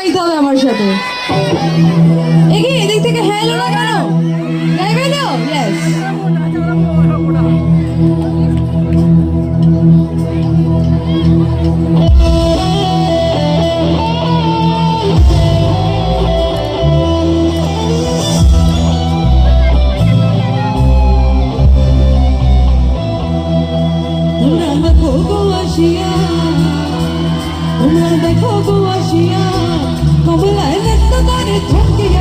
গাইতে হবে আমার সাথে। এগিয়ে এদিক থেকে হ্যালো না কেন? গাইবে তো ইয়েস দেখো গো আসিয়া। কমলায় নৃত্য করে থমকিয়া